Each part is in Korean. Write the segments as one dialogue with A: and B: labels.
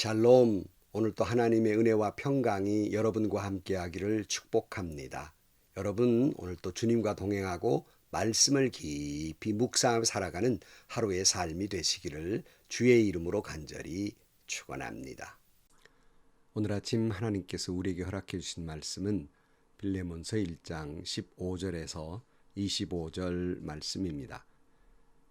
A: 샬롬. 오늘 또 하나님의 은혜와 평강이 여러분과 함께 하기를 축복합니다. 여러분, 오늘 또 주님과 동행하고 말씀을 깊이 묵상하며 살아가는 하루의 삶이 되시기를 주의 이름으로 간절히 축원합니다. 오늘 아침 하나님께서 우리에게 허락해 주신 말씀은 빌레몬서 1장 15절에서 25절 말씀입니다.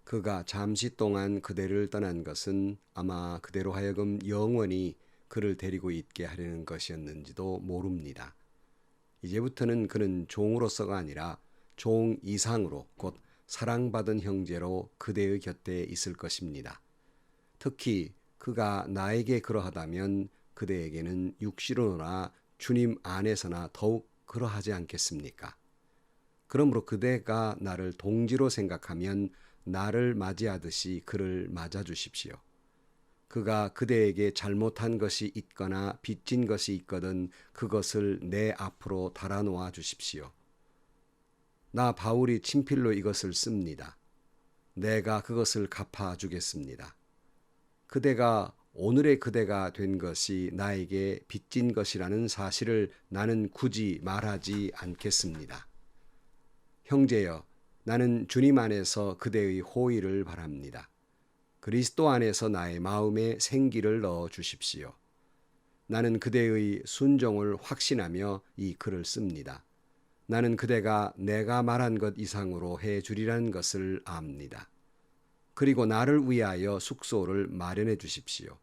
A: 그가 잠시 동안 그대를 떠난 것은 아마 그대로 하여금 영원히 그를 데리고 있게 하려는 것이었는지도 모릅니다. 이제부터는 그는 종으로서가 아니라 종 이상으로 곧 사랑받은 형제로 그대의 곁에 있을 것입니다. 특히 그가 나에게 그러하다면 그대에게는 육시로나 주님 안에서나 더욱 그러하지 않겠습니까? 그러므로 그대가 나를 동지로 생각하면 나를 맞이하듯이 그를 맞아 주십시오. 그가 그대에게 잘못한 것이 있거나 빚진 것이 있거든 그것을 내 앞으로 달아놓아 주십시오. 나 바울이 친필로 이것을 씁니다. 내가 그것을 갚아 주겠습니다. 그대가 오늘의 그대가 된 것이 나에게 빚진 것이라는 사실을 나는 굳이 말하지 않겠습니다. 형제여, 나는 주님 안에서 그대의 호의를 바랍니다. 그리스도 안에서 나의 마음에 생기를 넣어 주십시오. 나는 그대의 순종을 확신하며 이 글을 씁니다. 나는 그대가 내가 말한 것 이상으로 해 주리라는 것을 압니다. 그리고 나를 위하여 숙소를 마련해 주십시오.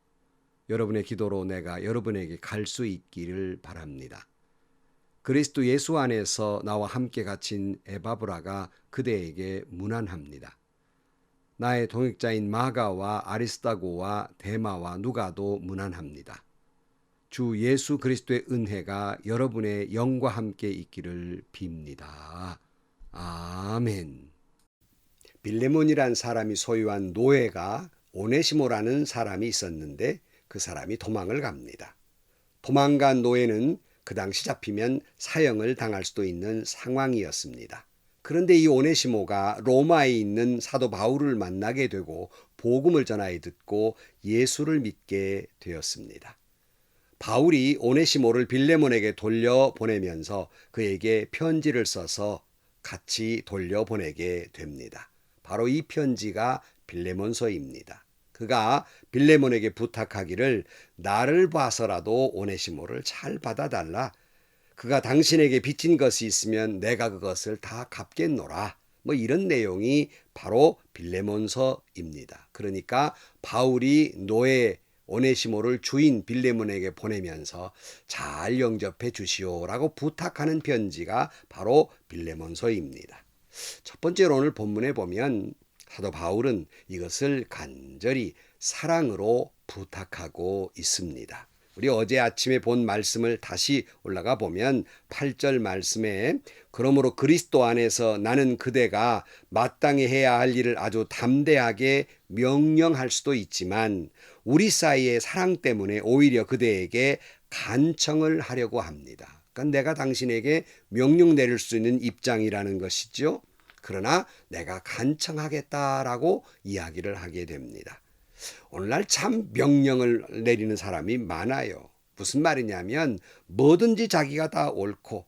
A: 여러분의 기도로 내가 여러분에게 갈 수 있기를 바랍니다. 그리스도 예수 안에서 나와 함께 갇힌 에바브라가 그대에게 문안합니다. 나의 동역자인 마가와 아리스타고와 데마와 누가도 문안합니다. 주 예수 그리스도의 은혜가 여러분의 영과 함께 있기를 빕니다. 아멘. 빌레몬이란 사람이 소유한 노예가 오네시모라는 사람이 있었는데 그 사람이 도망을 갑니다. 도망간 노예는 그 당시 잡히면 사형을 당할 수도 있는 상황이었습니다. 그런데 이 오네시모가 로마에 있는 사도 바울을 만나게 되고 복음을 전하여 듣고 예수를 믿게 되었습니다. 바울이 오네시모를 빌레몬에게 돌려보내면서 그에게 편지를 써서 같이 돌려보내게 됩니다. 바로 이 편지가 빌레몬서입니다. 그가 빌레몬에게 부탁하기를 나를 봐서라도 오네시모를 잘 받아달라. 그가 당신에게 빚진 것이 있으면 내가 그것을 다 갚겠노라. 뭐 이런 내용이 바로 빌레몬서입니다. 그러니까 바울이 노예 오네시모를 주인 빌레몬에게 보내면서 잘 영접해 주시오라고 부탁하는 편지가 바로 빌레몬서입니다. 첫 번째로 오늘 본문에 보면 사도 바울은 이것을 간절히 사랑으로 부탁하고 있습니다. 우리 어제 아침에 본 말씀을 다시 올라가 보면 8절 말씀에 그러므로 그리스도 안에서 나는 그대가 마땅히 해야 할 일을 아주 담대하게 명령할 수도 있지만 우리 사이의 사랑 때문에 오히려 그대에게 간청을 하려고 합니다. 그러니까 내가 당신에게 명령 내릴 수 있는 입장이라는 것이죠. 그러나 내가 간청하겠다라고 이야기를 하게 됩니다. 오늘날 참 명령을 내리는 사람이 많아요. 무슨 말이냐면 뭐든지 자기가 다 옳고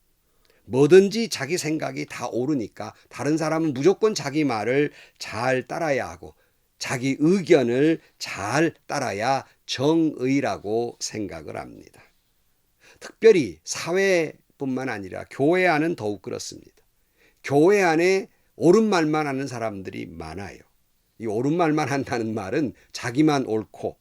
A: 뭐든지 자기 생각이 다 옳으니까 다른 사람은 무조건 자기 말을 잘 따라야 하고 자기 의견을 잘 따라야 정의라고 생각을 합니다. 특별히 사회뿐만 아니라 교회 안은 더욱 그렇습니다. 교회 안에 옳은 말만 하는 사람들이 많아요. 이 옳은 말만 한다는 말은 자기만 옳고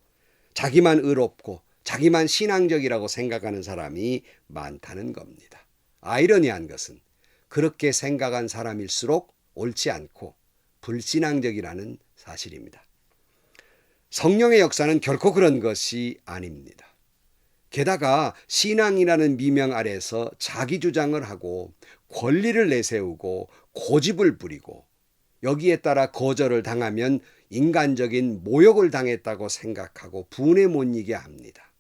A: 자기만 의롭고 자기만 신앙적이라고 생각하는 사람이 많다는 겁니다. 아이러니한 것은 그렇게 생각한 사람일수록 옳지 않고 불신앙적이라는 사실입니다. 성령의 역사는 결코 그런 것이 아닙니다. 게다가 신앙이라는 미명 아래서 자기 주장을 하고 권리를 내세우고 고집을 부리고 여기에 따라 거절을 당하면 인간적인 모욕을 당했다고 생각하고 분에 못 이게 합니다.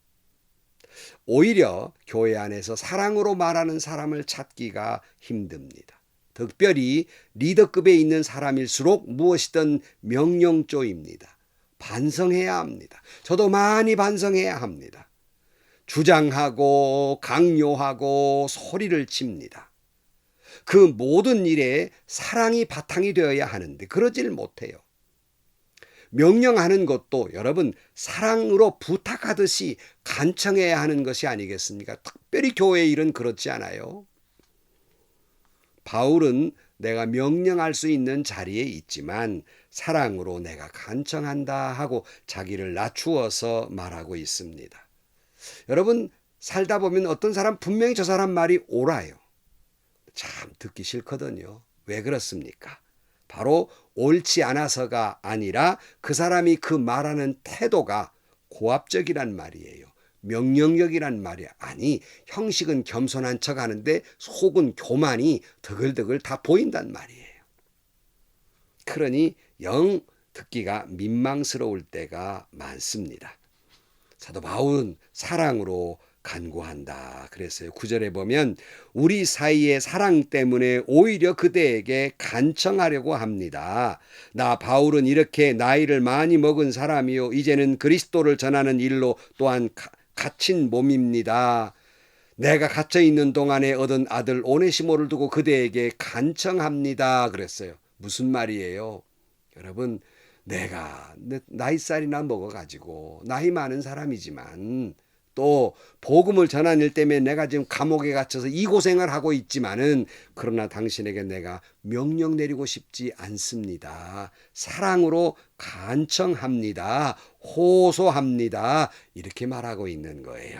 A: 오히려 교회 안에서 사랑으로 말하는 사람을 찾기가 힘듭니다. 특별히 리더급에 있는 사람일수록 무엇이든 명령조입니다. 반성해야 합니다. 저도 많이 반성해야 합니다. 주장하고 강요하고 소리를 칩니다. 그 모든 일에 사랑이 바탕이 되어야 하는데 그러질 못해요. 명령하는 것도 여러분 사랑으로 부탁하듯이 간청해야 하는 것이 아니겠습니까? 특별히 교회 일은 그렇지 않아요. 바울은 내가 명령할 수 있는 자리에 있지만 사랑으로 내가 간청한다 하고 자기를 낮추어서 말하고 있습니다. 여러분 살다 보면 어떤 사람 분명히 저 사람 말이 옳아요. 참 듣기 싫거든요. 왜 그렇습니까? 바로 옳지 않아서가 아니라 그 사람이 그 말하는 태도가 고압적이란 말이에요. 명령력이란 말이 아니 형식은 겸손한 척 하는데 속은 교만이 드글드글 다 보인단 말이에요. 그러니 영 듣기가 민망스러울 때가 많습니다. 사도 바울은 사랑으로 간구한다. 그랬어요. 구절에 보면 우리 사이의 사랑 때문에 오히려 그대에게 간청하려고 합니다. 나 바울은 이렇게 나이를 많이 먹은 사람이요 이제는 그리스도를 전하는 일로 또한 갇힌 몸입니다. 내가 갇혀 있는 동안에 얻은 아들 오네시모를 두고 그대에게 간청합니다. 그랬어요. 무슨 말이에요? 여러분, 내가 나이살이나 먹어가지고 나이 많은 사람이지만 또 복음을 전한 일 때문에 내가 지금 감옥에 갇혀서 이 고생을 하고 있지만은 그러나 당신에게 내가 명령 내리고 싶지 않습니다. 사랑으로 간청합니다. 호소합니다. 이렇게 말하고 있는 거예요.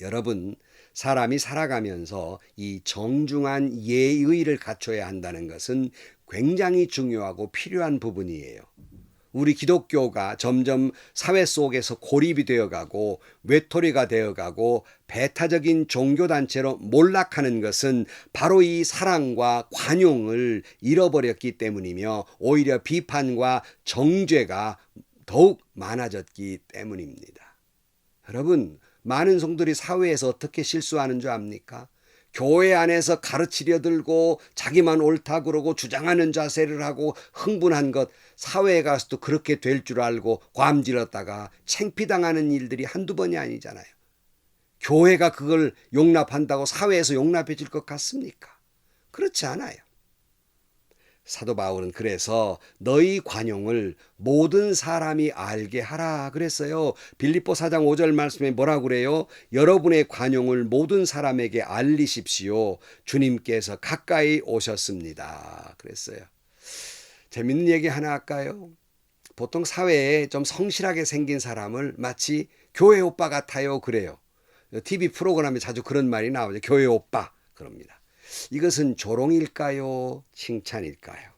A: 여러분, 사람이 살아가면서 이 정중한 예의를 갖춰야 한다는 것은 굉장히 중요하고 필요한 부분이에요. 우리 기독교가 점점 사회 속에서 고립이 되어가고 외톨이가 되어가고 배타적인 종교단체로 몰락하는 것은 바로 이 사랑과 관용을 잃어버렸기 때문이며 오히려 비판과 정죄가 더욱 많아졌기 때문입니다. 여러분, 많은 성들이 사회에서 어떻게 실수하는 줄 압니까? 교회 안에서 가르치려 들고 자기만 옳다 그러고 주장하는 자세를 하고 흥분한 것 사회에 가서도 그렇게 될 줄 알고 괌질렀다가 챙피당하는 일들이 한두 번이 아니잖아요. 교회가 그걸 용납한다고 사회에서 용납해 줄것 같습니까? 그렇지 않아요. 사도 바울은 그래서 너희 관용을 모든 사람이 알게 하라 그랬어요. 빌립보 4장 5절 말씀에 뭐라고 그래요? 여러분의 관용을 모든 사람에게 알리십시오. 주님께서 가까이 오셨습니다. 그랬어요. 재밌는 얘기 하나 할까요? 보통 사회에 좀 성실하게 생긴 사람을 마치 교회 오빠 같아요. 그래요. TV 프로그램에 자주 그런 말이 나오죠. 교회 오빠. 그럽니다. 이것은 조롱일까요? 칭찬일까요?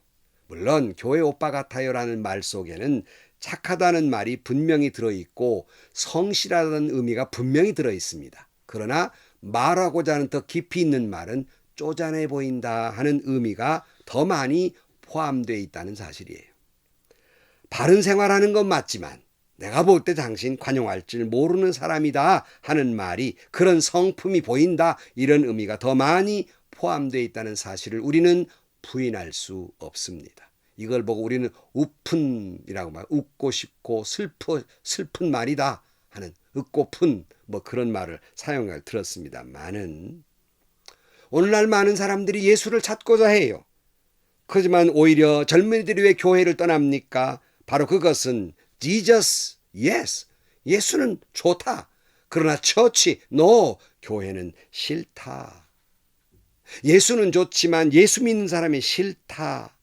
A: 물론 교회 오빠 같아요라는 말 속에는 착하다는 말이 분명히 들어있고 성실하다는 의미가 분명히 들어있습니다. 그러나 말하고자 하는 더 깊이 있는 말은 쪼잔해 보인다 하는 의미가 더 많이 포함되어 있다는 사실이에요. 바른 생활하는 건 맞지만 내가 볼 때 당신 관용할 줄 모르는 사람이다 하는 말이 그런 성품이 보인다 이런 의미가 더 많이 포함되어 있다는 사실을 우리는 부인할 수 없습니다. 이걸 보고 우리는 우픈이라고 말, 웃고 싶고 슬퍼 슬픈 말이다 하는 웃고픈 뭐 그런 말을 사용할 들었습니다만은 오늘날 많은 사람들이 예수를 찾고자 해요. 그렇지만 오히려 젊은이들이 왜 교회를 떠납니까? 바로 그것은 Jesus, yes, 예수는 좋다. 그러나 처치, no, 교회는 싫다. 예수는 좋지만 예수 믿는 사람이 싫다.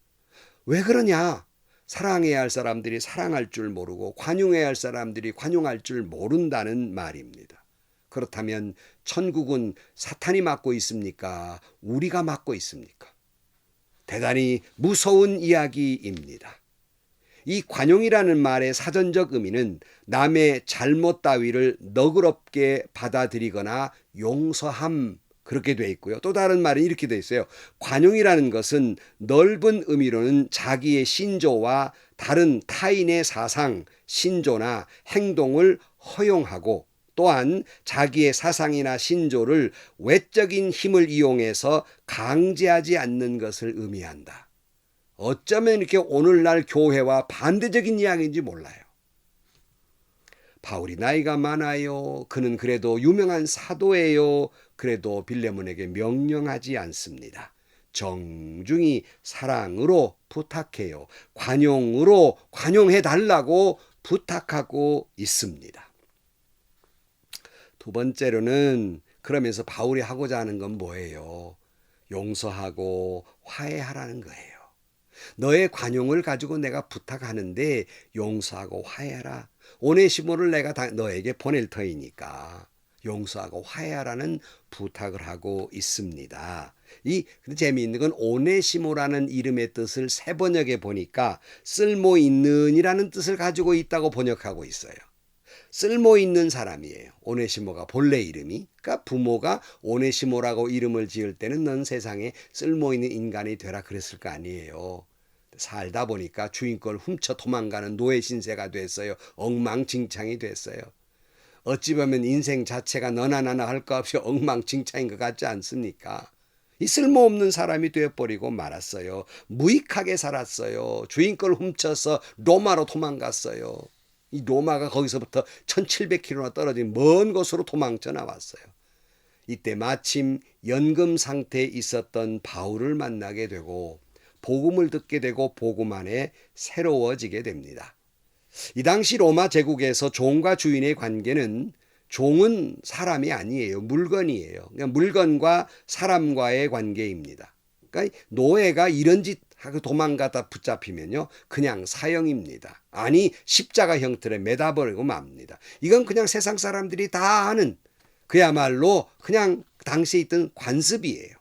A: 왜 그러냐? 사랑해야 할 사람들이 사랑할 줄 모르고 관용해야 할 사람들이 관용할 줄 모른다는 말입니다. 그렇다면 천국은 사탄이 맡고 있습니까? 우리가 맡고 있습니까? 대단히 무서운 이야기입니다. 이 관용이라는 말의 사전적 의미는 남의 잘못 따위를 너그럽게 받아들이거나 용서함 그렇게 돼 있고요. 또 다른 말은 이렇게 돼 있어요. 관용이라는 것은 넓은 의미로는 자기의 신조와 다른 타인의 사상, 신조나 행동을 허용하고 또한 자기의 사상이나 신조를 외적인 힘을 이용해서 강제하지 않는 것을 의미한다. 어쩌면 이렇게 오늘날 교회와 반대적인 이야기인지 몰라요. 바울이 나이가 많아요. 그는 그래도 유명한 사도예요. 그래도 빌레몬에게 명령하지 않습니다. 정중히 사랑으로 부탁해요. 관용으로 관용해 달라고 부탁하고 있습니다. 두 번째로는 그러면서 바울이 하고자 하는 건 뭐예요? 용서하고 화해하라는 거예요. 너의 관용을 가지고 내가 부탁하는데 용서하고 화해하라. 오네시모를 내가 다 너에게 보낼 터이니까 용서하고 화해하라는 부탁을 하고 있습니다. 이 재미있는 건 오네시모라는 이름의 뜻을 세 번역에 보니까 쓸모 있는이라는 뜻을 가지고 있다고 번역하고 있어요. 쓸모 있는 사람이에요. 오네시모가 본래 이름이. 그러니까 부모가 오네시모라고 이름을 지을 때는 넌 세상에 쓸모 있는 인간이 되라 그랬을 거 아니에요. 살다 보니까 주인 걸 훔쳐 도망가는 노예 신세가 됐어요. 엉망진창이 됐어요. 어찌 보면 인생 자체가 너나 나나 할거 없이 엉망진창인 것 같지 않습니까? 이 쓸모없는 사람이 되어버리고 말았어요. 무익하게 살았어요. 주인 걸 훔쳐서 로마로 도망갔어요. 이 로마가 거기서부터 1700km나 떨어진 먼 곳으로 도망쳐 나왔어요. 이때 마침 연금 상태에 있었던 바울을 만나게 되고 복음을 듣게 되고 복음 안에 새로워지게 됩니다. 이 당시 로마 제국에서 종과 주인의 관계는 종은 사람이 아니에요. 물건이에요. 그러니까 물건과 사람과의 관계입니다. 그러니까 노예가 이런 짓 하고 도망가다 붙잡히면요. 그냥 사형입니다. 아니 십자가 형틀에 매다버리고 맙니다. 이건 그냥 세상 사람들이 다 아는 그야말로 그냥 당시에 있던 관습이에요.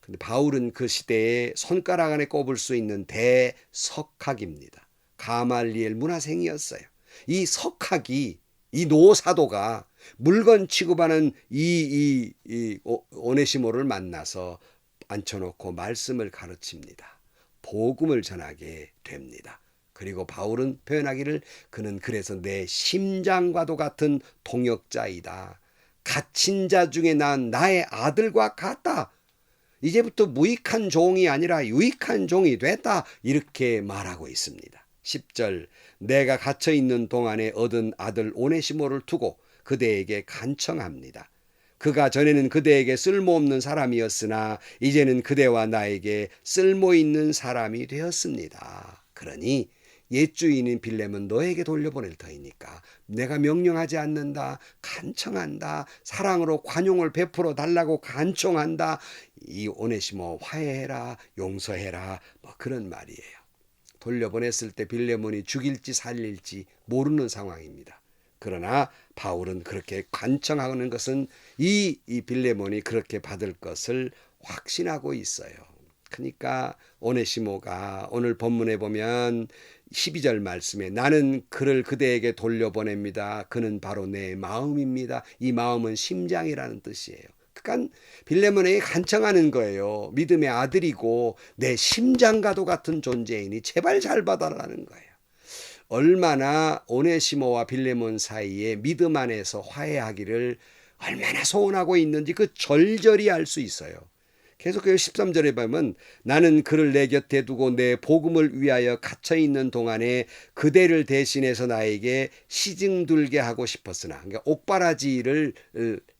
A: 근데 바울은 그 시대에 손가락 안에 꼽을 수 있는 대석학입니다. 가말리엘 문화생이었어요. 이 석학이 이 노사도가 물건 취급하는 이, 이, 이 오네시모를 만나서 앉혀놓고 말씀을 가르칩니다. 복음을 전하게 됩니다. 그리고 바울은 표현하기를 그는 그래서 내 심장과도 같은 동역자이다. 갇힌 자 중에 난 나의 아들과 같다. 이제부터 무익한 종이 아니라 유익한 종이 됐다. 이렇게 말하고 있습니다. 10절 내가 갇혀 있는 동안에 얻은 아들 오네시모를 두고 그대에게 간청합니다. 그가 전에는 그대에게 쓸모없는 사람이었으나 이제는 그대와 나에게 쓸모 있는 사람이 되었습니다. 그러니 옛 주인인 빌렘은 너에게 돌려보낼 터이니까 내가 명령하지 않는다 간청한다 사랑으로 관용을 베풀어 달라고 간청한다 이 오네시모 화해해라 용서해라 뭐 그런 말이에요. 돌려보냈을 때 빌레몬이 죽일지 살릴지 모르는 상황입니다. 그러나 바울은 그렇게 관청하는 것은 이, 이 빌레몬이 그렇게 받을 것을 확신하고 있어요. 그러니까 오네시모가 오늘 본문에 보면 12절 말씀에 나는 그를 그대에게 돌려보냅니다. 그는 바로 내 마음입니다. 이 마음은 심장이라는 뜻이에요. 그러니까 빌레몬에게 간청하는 거예요. 믿음의 아들이고 내 심장과도 같은 존재이니 제발 잘 봐달라는 거예요. 얼마나 오네시모와 빌레몬 사이에 믿음 안에서 화해하기를 얼마나 소원하고 있는지 그 절절히 알 수 있어요. 계속 그 13절에 보면 나는 그를 내 곁에 두고 내 복음을 위하여 갇혀 있는 동안에 그대를 대신해서 나에게 시증 들게 하고 싶었으나 그러니까 옥바라지를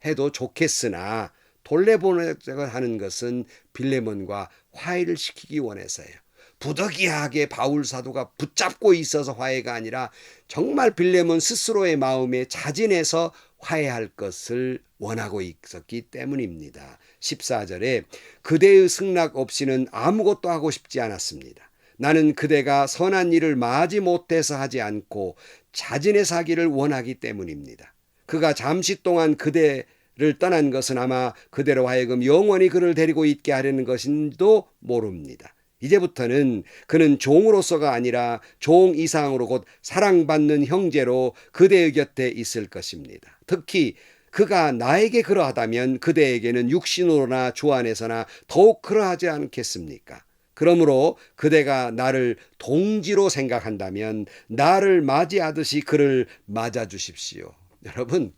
A: 해도 좋겠으나 돌려보내자고 하는 것은 빌레몬과 화해를 시키기 원해서예요. 부득이하게 바울 사도가 붙잡고 있어서 화해가 아니라 정말 빌레몬 스스로의 마음에 자진해서 화해할 것을 원하고 있었기 때문입니다. 14절에 그대의 승낙 없이는 아무것도 하고 싶지 않았습니다. 나는 그대가 선한 일을 마지 못해서 하지 않고 자진해서 하기를 원하기 때문입니다. 그가 잠시 동안 그대를 떠난 것은 아마 그대로 하여금 영원히 그를 데리고 있게 하려는 것인지도 모릅니다. 이제부터는 그는 종으로서가 아니라 종 이상으로 곧 사랑받는 형제로 그대의 곁에 있을 것입니다. 특히 그가 나에게 그러하다면 그대에게는 육신으로나 주 안에서나 더욱 그러하지 않겠습니까? 그러므로 그대가 나를 동지로 생각한다면 나를 맞이하듯이 그를 맞아 주십시오. 여러분,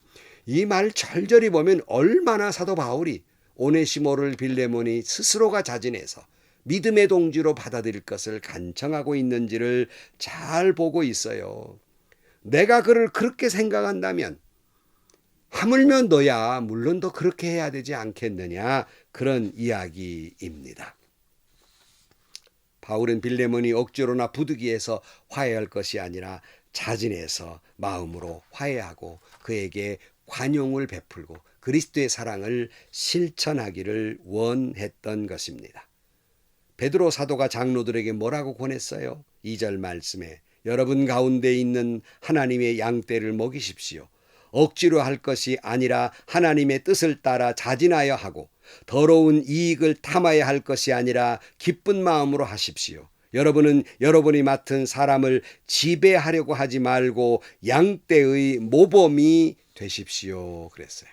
A: 이 말 절절히 보면 얼마나 사도 바울이 오네시모를 빌레몬이 스스로가 자진해서 믿음의 동지로 받아들일 것을 간청하고 있는지를 잘 보고 있어요. 내가 그를 그렇게 생각한다면 하물며 너야 물론 더 그렇게 해야 되지 않겠느냐 그런 이야기입니다. 바울은 빌레몬이 억지로나 부득이해서 화해할 것이 아니라 자진해서 마음으로 화해하고 그에게 관용을 베풀고 그리스도의 사랑을 실천하기를 원했던 것입니다. 베드로 사도가 장로들에게 뭐라고 권했어요? 2절 말씀에 여러분 가운데 있는 하나님의 양떼를 먹이십시오. 억지로 할 것이 아니라 하나님의 뜻을 따라 자진하여 하고 더러운 이익을 탐하여 할 것이 아니라 기쁜 마음으로 하십시오. 여러분은 여러분이 맡은 사람을 지배하려고 하지 말고 양떼의 모범이 되십시오. 그랬어요.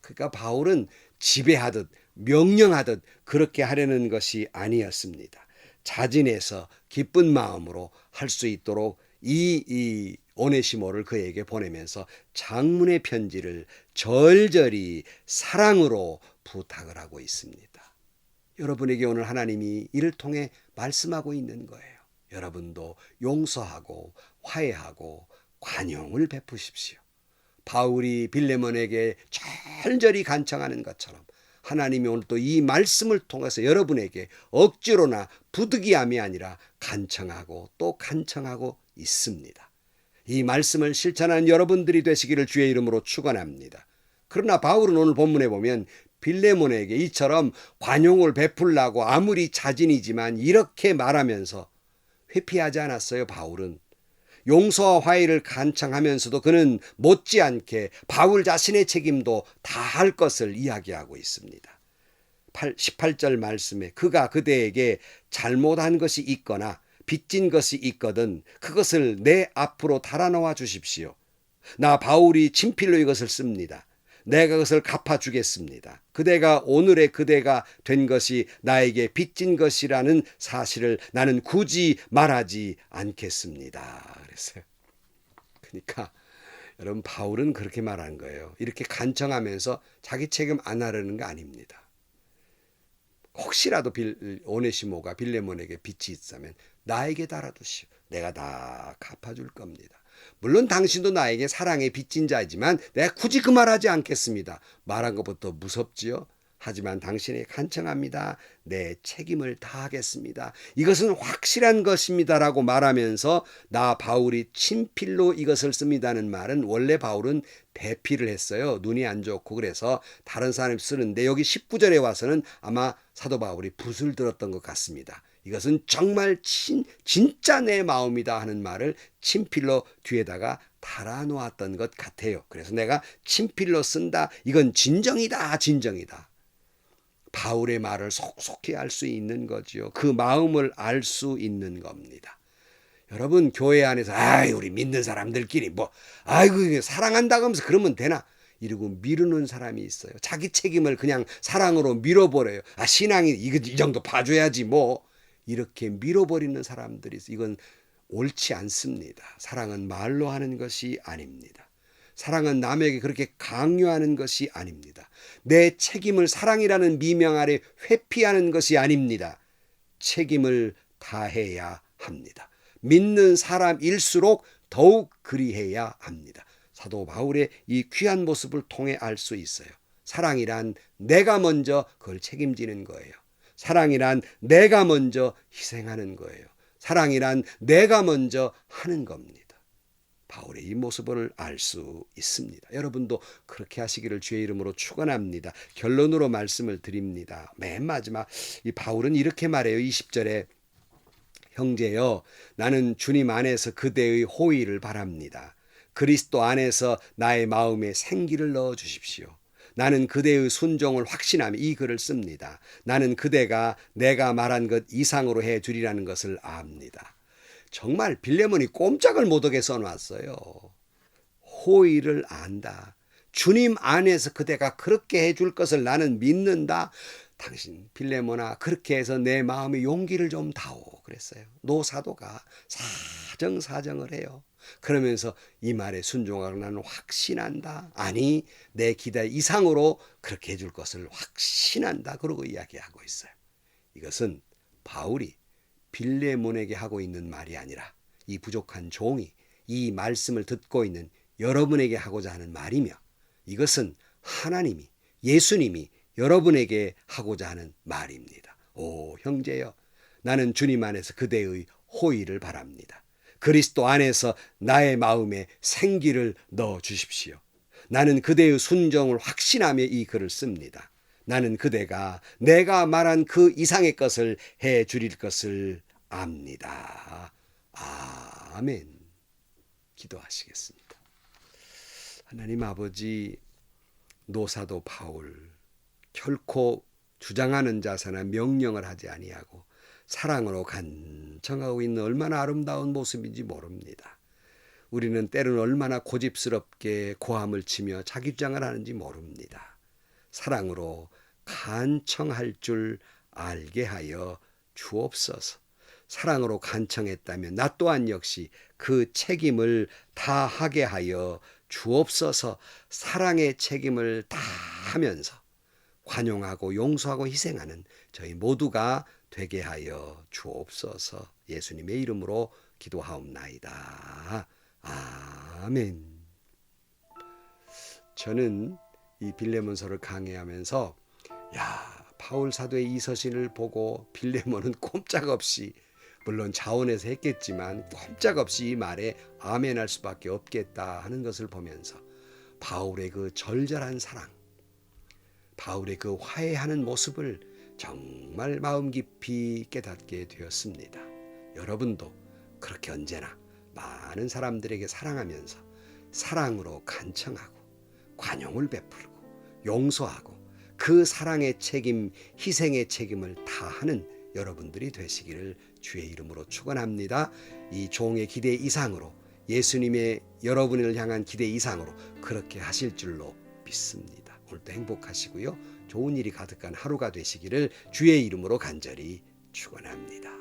A: 그러니까 바울은 지배하듯 명령하듯 그렇게 하려는 것이 아니었습니다. 자진해서 기쁜 마음으로 할 수 있도록 이, 이 오네시모를 그에게 보내면서 장문의 편지를 절절히 사랑으로 부탁을 하고 있습니다. 여러분에게 오늘 하나님이 이를 통해 말씀하고 있는 거예요. 여러분도 용서하고 화해하고 관용을 베푸십시오. 바울이 빌레몬에게 절절히 간청하는 것처럼 하나님이 오늘 또 이 말씀을 통해서 여러분에게 억지로나 부득이함이 아니라 간청하고 또 간청하고 있습니다. 이 말씀을 실천하는 여러분들이 되시기를 주의 이름으로 축원합니다. 그러나 바울은 오늘 본문에 보면 빌레몬에게 이처럼 관용을 베풀라고 아무리 자진이지만 이렇게 말하면서 회피하지 않았어요. 바울은 용서와 화해를 간청하면서도 그는 못지않게 바울 자신의 책임도 다 할 것을 이야기하고 있습니다. 18절 말씀에 그가 그대에게 잘못한 것이 있거나 빚진 것이 있거든 그것을 내 앞으로 달아놓아 주십시오. 나 바울이 친필로 이것을 씁니다. 내가 그것을 갚아주겠습니다. 그대가 오늘의 그대가 된 것이 나에게 빚진 것이라는 사실을 나는 굳이 말하지 않겠습니다. 그랬어요. 그러니까 여러분 바울은 그렇게 말한 거예요. 이렇게 간청하면서 자기 책임 안 하려는 거 아닙니다. 혹시라도 빌, 오네시모가 빌레몬에게 빚이 있다면 나에게 달아두시오. 내가 다 갚아줄 겁니다. 물론 당신도 나에게 사랑의 빚진 자이지만 내가 굳이 그 말하지 않겠습니다. 말한 것부터 무섭지요. 하지만 당신에게 간청합니다. 내 책임을 다하겠습니다. 이것은 확실한 것입니다라고 말하면서 나 바울이 친필로 이것을 씁니다는 말은 원래 바울은 대피를 했어요. 눈이 안 좋고 그래서 다른 사람이 쓰는데 여기 19절에 와서는 아마 사도 바울이 붓을 들었던 것 같습니다. 이것은 정말 친, 진짜 내 마음이다 하는 말을 친필로 뒤에다가 달아놓았던 것 같아요. 그래서 내가 친필로 쓴다. 이건 진정이다. 진정이다. 바울의 말을 속속히 알 수 있는 거지요. 그 마음을 알 수 있는 겁니다. 여러분 교회 안에서 아이 우리 믿는 사람들끼리 뭐 아이고 사랑한다고 하면서 그러면 되나? 이러고 미루는 사람이 있어요. 자기 책임을 그냥 사랑으로 밀어버려요. 아 신앙이 이거 이 정도 봐줘야지 뭐 이렇게 밀어버리는 사람들이 있어. 이건 옳지 않습니다. 사랑은 말로 하는 것이 아닙니다. 사랑은 남에게 그렇게 강요하는 것이 아닙니다. 내 책임을 사랑이라는 미명 아래 회피하는 것이 아닙니다. 책임을 다해야 합니다. 믿는 사람일수록 더욱 그리해야 합니다. 사도 바울의 이 귀한 모습을 통해 알 수 있어요. 사랑이란 내가 먼저 그걸 책임지는 거예요. 사랑이란 내가 먼저 희생하는 거예요. 사랑이란 내가 먼저 하는 겁니다. 바울의 이 모습을 알 수 있습니다. 여러분도 그렇게 하시기를 주의 이름으로 축원합니다. 결론으로 말씀을 드립니다. 맨 마지막 이 바울은 이렇게 말해요. 20절에 형제여 나는 주님 안에서 그대의 호의를 바랍니다. 그리스도 안에서 나의 마음에 생기를 넣어 주십시오. 나는 그대의 순종을 확신하며 이 글을 씁니다. 나는 그대가 내가 말한 것 이상으로 해 주리라는 것을 압니다. 정말 빌레몬이 꼼짝을 못하게 써놨어요. 호의를 안다. 주님 안에서 그대가 그렇게 해줄 것을 나는 믿는다. 당신 빌레몬아 그렇게 해서 내 마음의 용기를 좀 다오 그랬어요. 노사도가 사정사정을 해요. 그러면서 이 말에 순종하고 나는 확신한다. 아니 내 기대 이상으로 그렇게 해줄 것을 확신한다. 그러고 이야기하고 있어요. 이것은 바울이 빌레몬에게 하고 있는 말이 아니라 이 부족한 종이 이 말씀을 듣고 있는 여러분에게 하고자 하는 말이며 이것은 하나님이 예수님이 여러분에게 하고자 하는 말입니다. 오 형제여 나는 주님 안에서 그대의 호의를 바랍니다. 그리스도 안에서 나의 마음에 생기를 넣어 주십시오. 나는 그대의 순정을 확신하며 이 글을 씁니다. 나는 그대가 내가 말한 그 이상의 것을 해 주릴 것을 압니다. 아멘. 기도하시겠습니다. 하나님 아버지 노사도 바울 결코 주장하는 자세나 명령을 하지 아니하고 사랑으로 간청하고 있는 얼마나 아름다운 모습인지 모릅니다. 우리는 때로는 얼마나 고집스럽게 고함을 치며 자기 주장을 하는지 모릅니다. 사랑으로 간청할 줄 알게 하여 주옵소서. 사랑으로 간청했다면 나 또한 역시 그 책임을 다하게 하여 주옵소서. 사랑의 책임을 다하면서 관용하고 용서하고 희생하는 저희 모두가 되게 하여 주옵소서. 예수님의 이름으로 기도하옵나이다. 아멘. 저는 이 빌레몬서를 강의하면서 야 바울 사도의 이 서신을 보고 빌레몬은 꼼짝없이 물론 자원에서 했겠지만 꼼짝없이 이 말에 아멘할 수밖에 없겠다 하는 것을 보면서 바울의 그 절절한 사랑, 바울의 그 화해하는 모습을 정말 마음 깊이 깨닫게 되었습니다. 여러분도 그렇게 언제나 많은 사람들에게 사랑하면서 사랑으로 간청하고 관용을 베풀고 용서하고 그 사랑의 책임, 희생의 책임을 다하는 여러분들이 되시기를 주의 이름으로 축원합니다. 이 종의 기대 이상으로 예수님의 여러분을 향한 기대 이상으로 그렇게 하실 줄로 믿습니다. 오늘도 행복하시고요. 좋은 일이 가득한 하루가 되시기를 주의 이름으로 간절히 축원합니다.